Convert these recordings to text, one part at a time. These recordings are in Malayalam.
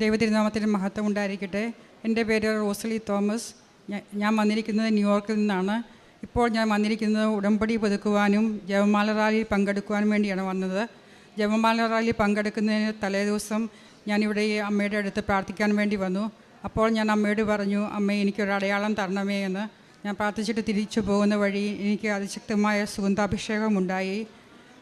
ദൈവതിരുനാമത്തിന്റെ മഹത്വം ഉണ്ടായിരിക്കട്ടെ. എന്റെ പേര് റോസലി തോമസ്. ഞാൻ വന്നിരിക്കുന്നത് ന്യൂയോർക്കിൽ നിന്നാണ്. ഇപ്പോൾ ഞാൻ വന്നിരിക്കുന്നത് ഉടമ്പടി പുതുക്കുവാനും ജപമാല റാലിയിൽ പങ്കെടുക്കുവാനും വേണ്ടിയാണ് വന്നത്. ജപമാല റാലിയിൽ പങ്കെടുക്കുന്നതിന് തലേദിവസം ഞാനിവിടെ ഈ അമ്മയുടെ അടുത്ത് പ്രാർത്ഥിക്കാൻ വേണ്ടി വന്നു. അപ്പോൾ ഞാൻ അമ്മയോട് പറഞ്ഞു അമ്മ എനിക്കൊരു അടയാളം തരണമേ എന്ന്. ഞാൻ പ്രാർത്ഥിച്ചിട്ട് തിരിച്ചു പോകുന്ന വഴി എനിക്ക് അതിശക്തമായ സുഗന്ധാഭിഷേകമുണ്ടായി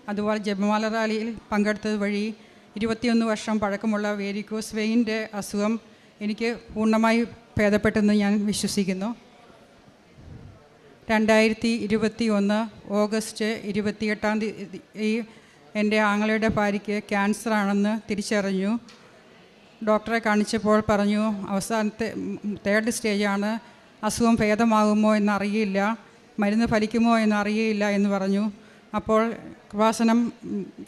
അതുപോലെ ജപമാല റാലിയിൽ പങ്കെടുത്തത് വഴി ഇരുപത്തിയൊന്ന് വർഷം പഴക്കമുള്ള വേരിക്കോസ് വെയിന്റെ അസുഖം എനിക്ക് പൂർണമായി ഭേദപ്പെട്ടെന്ന് ഞാൻ വിശ്വസിക്കുന്നു. രണ്ടായിരത്തി ഇരുപത്തി ഒന്ന് ഓഗസ്റ്റ് ഇരുപത്തിയെട്ടാം തീയതി എന്റെ ആങ്ങളയുടെ ഭാര്യയ്ക്ക് ക്യാൻസറാണെന്ന് തിരിച്ചറിഞ്ഞു. ഡോക്ടറെ കാണിച്ചപ്പോൾ പറഞ്ഞു അവസാനത്തെ തേർഡ് സ്റ്റേജാണ്. അസുഖം ഭേദമാകുമോ എന്നറിയില്ല. മരുന്ന് ഫലിക്കുമോ എന്നറിയില്ല എന്ന് പറഞ്ഞു. അപ്പോൾ കൃപാസനം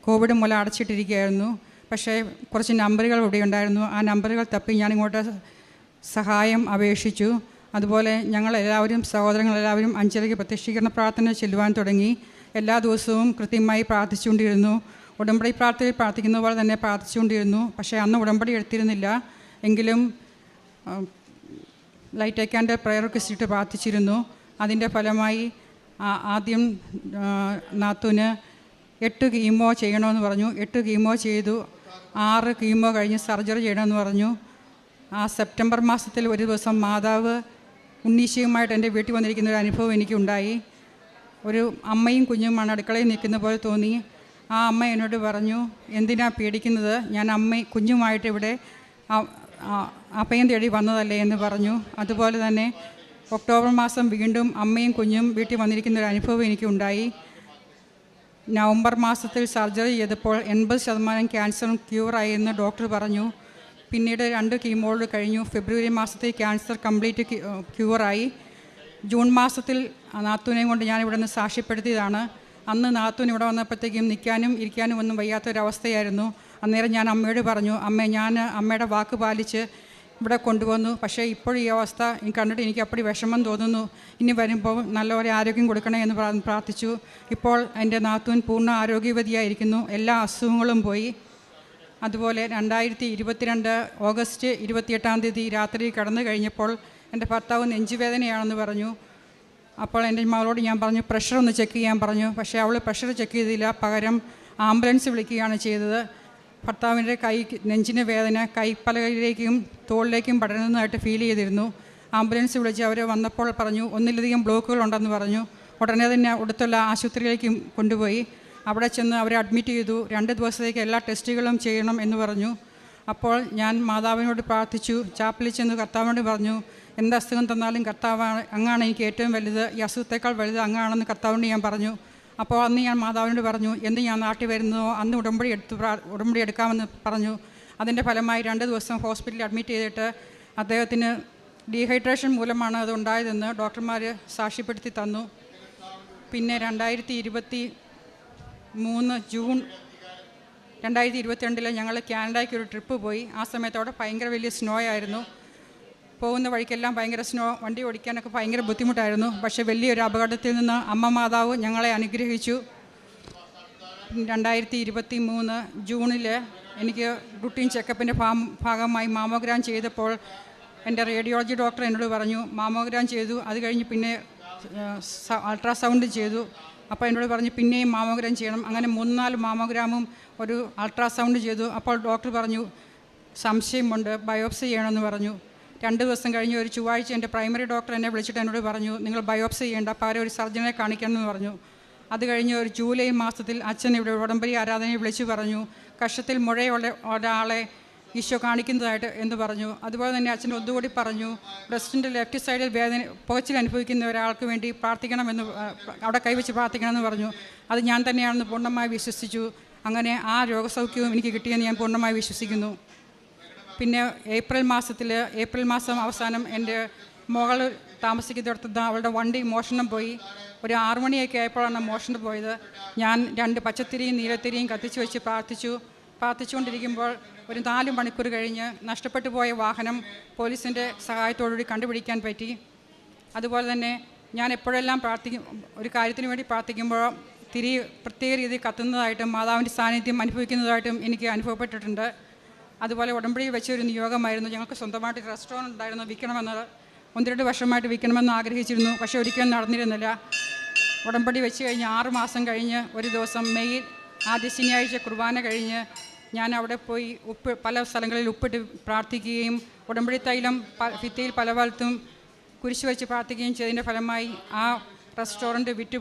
കോവിഡ് മൂലം അടച്ചിട്ടിരിക്കുകയായിരുന്നു. പക്ഷേ കുറച്ച് നമ്പറുകൾ ഇവിടെ ഉണ്ടായിരുന്നു. ആ നമ്പറുകൾ തപ്പി ഞാനിങ്ങോട്ട് സഹായം അപേക്ഷിച്ചു. അതുപോലെ ഞങ്ങളെല്ലാവരും സഹോദരങ്ങളെല്ലാവരും അഞ്ചരയ്ക്ക് പ്രത്യക്ഷീകരണ പ്രാർത്ഥന ചെല്ലുവാൻ തുടങ്ങി. എല്ലാ ദിവസവും കൃത്യമായി പ്രാർത്ഥിച്ചുകൊണ്ടിരുന്നു. ഉടമ്പടി പ്രാർത്ഥനയിൽ പ്രാർത്ഥിക്കുന്ന പോലെ തന്നെ പ്രാർത്ഥിച്ചുകൊണ്ടിരുന്നു. പക്ഷേ അന്ന് ഉടമ്പടി എടുത്തിരുന്നില്ല. എങ്കിലും ലൈറ്റ് അയക്കാന്റെ പ്രയർ റിക്വസ്റ്റിട്ട് പ്രാർത്ഥിച്ചിരുന്നു. അതിന്റെ ഫലമായി ആദ്യം നാത്തൂന് എട്ട് കീമോ ചെയ്യണമെന്ന് പറഞ്ഞു. എട്ട് കീമോ ചെയ്തു. ആറ് കീമോ കഴിഞ്ഞ് സർജറി ചെയ്യണമെന്ന് പറഞ്ഞു. ആ സെപ്റ്റംബർ മാസത്തിൽ ഒരു ദിവസം മാതാവ് ഉണ്ണീശയുമായിട്ട് എന്റെ വീട്ടിൽ വന്നിരിക്കുന്ന ഒരു അനുഭവം എനിക്കുണ്ടായി. ഒരു അമ്മയും കുഞ്ഞുമാണ് അടുക്കളയിൽ നിൽക്കുന്ന പോലെ തോന്നി. ആ അമ്മ എന്നോട് പറഞ്ഞു എന്തിനാ പേടിക്കുന്നത്? ഞാൻ അമ്മ കുഞ്ഞുമായിട്ട് ഇവിടെ അപ്പയും തേടി വന്നതല്ലേ? എന്ന് പറഞ്ഞു. അതുപോലെ തന്നെ ഒക്ടോബർ മാസം വീണ്ടും അമ്മയും കുഞ്ഞും വീട്ടിൽ വന്നിരിക്കുന്ന ഒരു അനുഭവം എനിക്കുണ്ടായി. നവംബർ മാസത്തിൽ സർജറി ചെയ്തപ്പോൾ എൺപത് ശതമാനം ക്യാൻസറും ക്യൂറായി എന്ന് ഡോക്ടർ പറഞ്ഞു. പിന്നീട് രണ്ട് കീമോകൾ കഴിഞ്ഞു. ഫെബ്രുവരി മാസത്തിൽ ക്യാൻസർ കംപ്ലീറ്റ് ക്യൂറായി ജൂൺ മാസത്തിൽ നാത്തൂനെയും കൊണ്ട് ഞാൻ ഇവിടെ നിന്ന് സാക്ഷ്യപ്പെടുത്തിയതാണ്. അന്ന് നാത്തൂൻ ഇവിടെ വന്നപ്പോഴത്തേക്കും നിൽക്കാനും ഇരിക്കാനും ഒന്നും വയ്യാത്തൊരവസ്ഥയായിരുന്നു. അന്നേരം ഞാൻ അമ്മയോട് പറഞ്ഞു അമ്മ ഞാൻ അമ്മയുടെ വാക്ക് പാലിച്ച് ഇവിടെ കൊണ്ടുവന്നു. പക്ഷേ ഇപ്പോൾ ഈ അവസ്ഥ കണ്ടിട്ട് എനിക്ക് അപ്പടി വിഷമം തോന്നുന്നു. ഇനി വരുമ്പോൾ നല്ല ഒരു ആരോഗ്യം കൊടുക്കണേ എന്ന് പ്രാ- പ്രാർത്ഥിച്ചു. ഇപ്പോൾ എന്റെ നാത്തൂൻ പൂർണ ആരോഗ്യവതിയായിരിക്കുന്നു. എല്ലാ അസുഖങ്ങളും പോയി. അതുപോലെ രണ്ടായിരത്തി ഇരുപത്തിരണ്ട് ഓഗസ്റ്റ് ഇരുപത്തിയെട്ടാം തീയതി രാത്രി കടന്നു കഴിഞ്ഞപ്പോൾ എന്റെ ഭർത്താവ് നെഞ്ചുവേദനയാണെന്ന് പറഞ്ഞു. അപ്പോൾ എന്റെ മകളോട് ഞാൻ പറഞ്ഞു പ്രഷർ ഒന്ന് ചെക്ക് ചെയ്യാൻ പറഞ്ഞു. പക്ഷേ അവൾ പ്രഷർ ചെക്ക് ചെയ്തില്ല. പകരം ആംബുലൻസ് വിളിക്കുകയാണ് ചെയ്തത്. ഭർത്താവിന്റെ കൈ നെഞ്ചിന് വേദന കൈപ്പലകയിലേക്കും തോളിലേക്കും പടരുന്നതായിട്ട് ഫീൽ ചെയ്തിരുന്നു. ആംബുലൻസ് വിളിച്ച് അവർ വന്നപ്പോൾ പറഞ്ഞു ഒന്നിലധികം ബ്ലോക്കുകൾ ഉണ്ടെന്ന് പറഞ്ഞു. ഉടനെ തന്നെ അടുത്തുള്ള ആശുപത്രിയിലേക്ക് കൊണ്ടുപോയി. അവിടെ ചെന്ന് അവരെ അഡ്മിറ്റ് ചെയ്തു. രണ്ട് ദിവസത്തേക്ക് എല്ലാ ടെസ്റ്റുകളും ചെയ്യണം എന്ന് പറഞ്ഞു. അപ്പോൾ ഞാൻ മാതാവിനോട് പ്രാർത്ഥിച്ചു. ചാപ്പലിൽ ചെന്ന് കർത്താവിനോട് പറഞ്ഞു എന്ത് അസുഖം തന്നാലും കർത്താവാണ് അങ്ങാണ് എനിക്ക് ഏറ്റവും വലുത്. ഈ അസുഖത്തേക്കാൾ വലുത് അങ്ങാണെന്ന് കർത്താവിനോട് ഞാൻ പറഞ്ഞു. അപ്പോൾ അന്ന് ഞാൻ മാതാവിനോട് പറഞ്ഞു എന്ന് ഞാൻ നാട്ടിൽ വരുന്നതോ? അന്ന് ഉടമ്പടി എടുത്ത് ഉടമ്പടി എടുക്കാമെന്ന് പറഞ്ഞു. അതിന്റെ ഫലമായി രണ്ട് ദിവസം ഹോസ്പിറ്റലിൽ അഡ്മിറ്റ് ചെയ്തിട്ട് അദ്ദേഹത്തിന് ഡീഹൈഡ്രേഷൻ മൂലമാണ് അത് ഉണ്ടായതെന്ന് ഡോക്ടർമാർ സാക്ഷ്യപ്പെടുത്തി തന്നു. പിന്നെ രണ്ടായിരത്തി ഇരുപത്തി മൂന്ന് ജൂൺ രണ്ടായിരത്തി ഇരുപത്തിരണ്ടിൽ ഞങ്ങൾ കാനഡയ്ക്ക് ഒരു ട്രിപ്പ് പോയി. ആ സമയത്തോടെ ഭയങ്കര വലിയ സ്നോ ആയിരുന്നു. പോകുന്ന വഴിക്കെല്ലാം ഭയങ്കര സ്നോ വണ്ടി ഓടിക്കാനൊക്കെ ഭയങ്കര ബുദ്ധിമുട്ടായിരുന്നു. പക്ഷേ വലിയൊരു അപകടത്തിൽ നിന്ന് അമ്മ മാതാവ് ഞങ്ങളെ അനുഗ്രഹിച്ചു. രണ്ടായിരത്തി ഇരുപത്തി മൂന്ന് ജൂണിൽ എനിക്ക് റുട്ടീൻ ചെക്കപ്പിന്റെ ഭാഗമായി മാമോഗ്രാം ചെയ്തപ്പോൾ എന്റെ റേഡിയോളജി ഡോക്ടർ എന്നോട് പറഞ്ഞു മാമോഗ്രാം ചെയ്തു അത് കഴിഞ്ഞ് പിന്നെ അൾട്രാസൗണ്ട് ചെയ്തു. അപ്പോൾ എന്നോട് പറഞ്ഞു പിന്നെയും മാമോഗ്രാം ചെയ്യണം. അങ്ങനെ മൂന്നാൽ മാമോഗ്രാമും ഒരു അൾട്രാസൗണ്ട് ചെയ്തു. അപ്പോൾ ഡോക്ടർ പറഞ്ഞു സംശയമുണ്ട് ബയോപ്സി ചെയ്യണമെന്ന് പറഞ്ഞു. രണ്ട് ദിവസം കഴിഞ്ഞ് ഒരു ചൊവ്വാഴ്ച എന്റെ പ്രൈമറി ഡോക്ടർ എന്നെ വിളിച്ചിട്ട് എന്നോട് പറഞ്ഞു നിങ്ങൾ ബയോപ്സി ചെയ്യേണ്ട പകരം ഒരു സർജനെ കാണിക്കണമെന്ന് പറഞ്ഞു. അത് കഴിഞ്ഞ് ഒരു ജൂലൈ മാസത്തിൽ അച്ഛൻ ഇവിടെ ഉടമ്പടി ആരാധനയെ വിളിച്ചു പറഞ്ഞു കഷത്തിൽ മുഴയുള്ള ഒരാളെ ഈശോ കാണിക്കുന്നതായിട്ട് എന്ന് പറഞ്ഞു. അതുപോലെ തന്നെ അച്ഛൻ ഒന്നുകൂടി പറഞ്ഞു ബ്രസ്റ്റിന്റെ ലെഫ്റ്റ് സൈഡിൽ വേദന പുകച്ചിൽ അനുഭവിക്കുന്ന ഒരാൾക്ക് വേണ്ടി പ്രാർത്ഥിക്കണമെന്ന് അവിടെ കൈവച്ച് പ്രാർത്ഥിക്കണമെന്ന് പറഞ്ഞു. അത് ഞാൻ തന്നെയാണെന്ന് പൂർണമായി വിശ്വസിച്ചു. അങ്ങനെ ആ രോഗസൗഖ്യവും എനിക്ക് കിട്ടിയെന്ന് ഞാൻ പൂർണമായി വിശ്വസിക്കുന്നു. പിന്നെ ഏപ്രിൽ മാസത്തിൽ ഏപ്രിൽ മാസം അവസാനം എന്റെ മകൾ താമസിക്കുന്നിടത്ത് അവളുടെ വണ്ടി മോഷണം പോയി. ഒരു ആറു മണിയൊക്കെ ആയപ്പോഴാണ് മോഷണം പോയത്. ഞാൻ രണ്ട് പച്ചത്തിരിയും നീലത്തിരിയും കത്തിച്ചു വെച്ച് പ്രാർത്ഥിച്ചു. പ്രാർത്ഥിച്ചുകൊണ്ടിരിക്കുമ്പോൾ ഒരു നാല് മണിക്കൂർ കഴിഞ്ഞ് നഷ്ടപ്പെട്ടു പോയ വാഹനം പോലീസിന്റെ സഹായത്തോടുകൂടി കണ്ടുപിടിക്കാൻ പറ്റി. അതുപോലെ തന്നെ ഞാൻ എപ്പോഴെല്ലാം പ്രാർത്ഥിക്കും ഒരു കാര്യത്തിന് വേണ്ടി പ്രാർത്ഥിക്കുമ്പോൾ തിരി പ്രത്യേക രീതിയിൽ കത്തുന്നതായിട്ടും മാതാവിന്റെ സാന്നിധ്യം അനുഭവിക്കുന്നതായിട്ടും എനിക്ക് അനുഭവപ്പെട്ടിട്ടുണ്ട്. അതുപോലെ ഉടമ്പടി വെച്ച ഒരു നിയോഗമായിരുന്നു. ഞങ്ങൾക്ക് സ്വന്തമായിട്ട് റെസ്റ്റോറന്റ് ഉണ്ടായിരുന്നു. വിൽക്കണമെന്നത് ഒന്ന് രണ്ട് വർഷമായിട്ട് വിൽക്കണമെന്ന് ആഗ്രഹിച്ചിരുന്നു. പക്ഷേ ഒരിക്കലും നടന്നിരുന്നില്ല. ഉടമ്പടി വെച്ച് കഴിഞ്ഞ് ആറ് മാസം കഴിഞ്ഞ് ഒരു ദിവസം മെയ് ആദ്യ ശനിയാഴ്ച കുർബാന കഴിഞ്ഞ് ഞാൻ അവിടെ പോയി ഉപ്പ് പല സ്ഥലങ്ങളിൽ ഉപ്പിട്ട് പ്രാർത്ഥിക്കുകയും ഉടമ്പടി തൈലം ഭിത്തിയിൽ പല ഭാഗത്തും കുരിശ് വെച്ച് പ്രാർത്ഥിക്കുകയും ചെയ്തതിന്റെ ഫലമായി ആ റെസ്റ്റോറന്റ് വിറ്റ്